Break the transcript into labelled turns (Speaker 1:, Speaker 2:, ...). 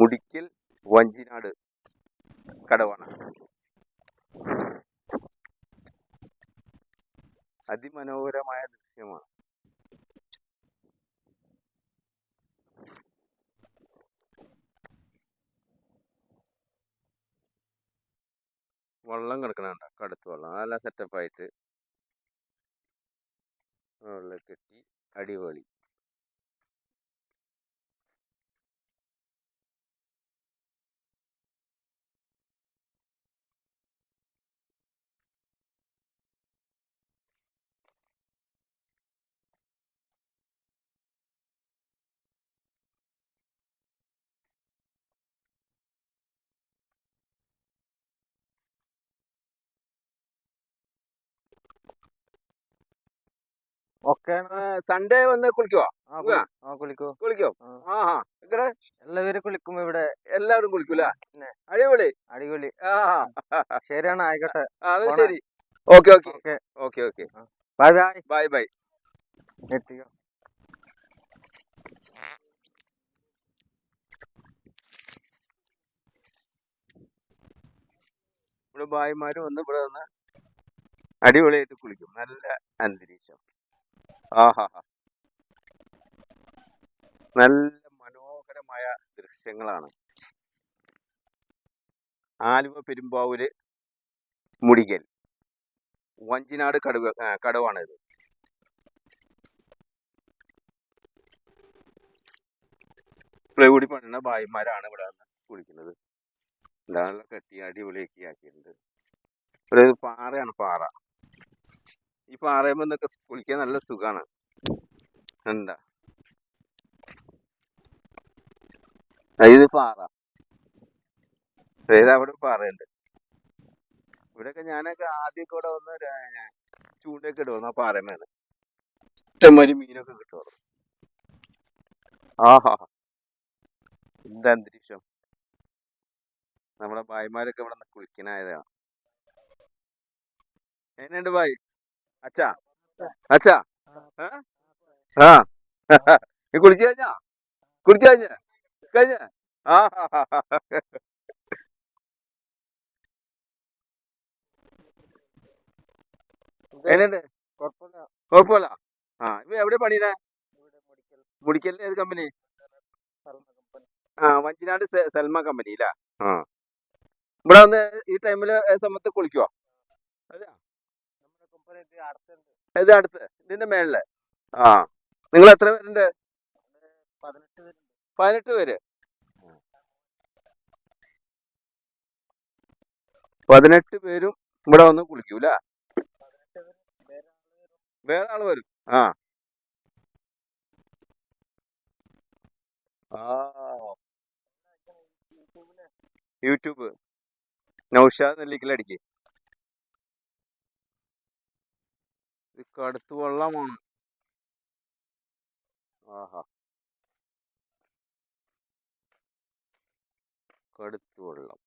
Speaker 1: മുടിക്കൽ വഞ്ചിനാട് കടവാണ്. അതിമനോഹരമായ ദൃശ്യമാണ്. വെള്ളം കിടക്കണ കടുത്ത വെള്ളം. നല്ല സെറ്റപ്പായിട്ട് വെള്ളം കെട്ടി അടിപൊളി.
Speaker 2: ഒക്കെ
Speaker 1: സൺഡേ വന്ന് കുളിക്കുവോ.
Speaker 2: കുളിക്കൂ.
Speaker 1: കുളിക്കോ?
Speaker 2: ആ.
Speaker 1: ഇവിടെ
Speaker 2: എല്ലാവരും കുളിക്കും ഇവിടെ.
Speaker 1: എല്ലാവരും കുളിക്കൂല. അടിപൊളി.
Speaker 2: അടിപൊളി.
Speaker 1: ആ
Speaker 2: ശരിയാണ് ആയിക്കോട്ടെ.
Speaker 1: അത്. ശരി. Okay okay.
Speaker 2: Okay.
Speaker 1: Okay okay.
Speaker 2: Bye bye
Speaker 1: bye bye.
Speaker 2: എത്തിക്കോ.
Speaker 1: ഇവിടെ ഭായിമാര് വന്ന് ഇവിടെ വന്ന് അടിപൊളിയായിട്ട് കുളിക്കും. നല്ല അന്തരീക്ഷം. ആഹാ. നല്ല മനോഹരമായ ദൃശ്യങ്ങളാണ്. ആലുവ പെരുമ്പാവൂര് മുടികൽ. വഞ്ചിനാട് കടുവ കടവാണിത്. പ്രൗഢി പണിയുന്ന ഭായിമാരാണ് ഇവിടെ കുളിക്കുന്നത്. ഇതാണല്ലോ കെട്ടി അടിപൊളിയൊക്കെ ആക്കിയിട്ടുണ്ട് ഒരു പാറയാണ് പാറ. ഈ പാറയുമ്പോൾ നിന്നൊക്കെ കുളിക്കാൻ നല്ല സുഖമാണ് എന്താ? ഇത് പാറ. അതായത് അവിടെ പാറയുണ്ട്? ഇവിടെയൊക്കെ ഞാനൊക്കെ ആദ്യം ഇവിടെ വന്ന് ചൂണ്ടൊക്കെ ചൂണ്ടയൊക്കെ വന്നാ പാറമേന്ന്. ഇഷ്ടംമാതിരി മീനൊക്കെ കിട്ടുമല്ലോ ആഹാ. എന്താ അന്തരീക്ഷം? നമ്മുടെ ഭായിമാരൊക്കെ ഇവിടെ കുളിക്കണായതാണ് എങ്ങനെയുണ്ട് ഭായി? അച്ഛാ? അച്ഛാ? ആ. നീ കുളിച്ചു കഴിഞ്ഞാ? കുളിച്ചു കഴിഞ്ഞ. കഴിഞ്ഞ. ആ.
Speaker 2: കുഴപ്പമില്ല.
Speaker 1: ആ ഇപ്പൊ എവിടെ പണിയുന്നേ മുടിക്കലിന്റെ ഏത് കമ്പനി? ആ വഞ്ചിനാട് സൽമ കമ്പനി അല്ലേ ആ. ഇവിടെ വന്ന് ഈ ടൈമിൽ സമയത്ത് കുളിക്കുവോ? അതെയാ ഇത് അടുത്ത് ഇതിന്റെ മേളിൽ. ആ. നിങ്ങൾ എത്ര പേരുണ്ട്?
Speaker 2: പതിനെട്ട്
Speaker 1: പേര്. പതിനെട്ട് പേരും ഇവിടെ വന്ന് കുളിക്കൂല. വേറെ ആൾ വരും. ആ. യൂട്യൂബ്. നൗഷാദ് നെല്ലിക്കലടിക്ക്. ഇത് കടുത്ത് വെള്ളമാണ്. ആഹാ. കടുത്ത് വെള്ളം.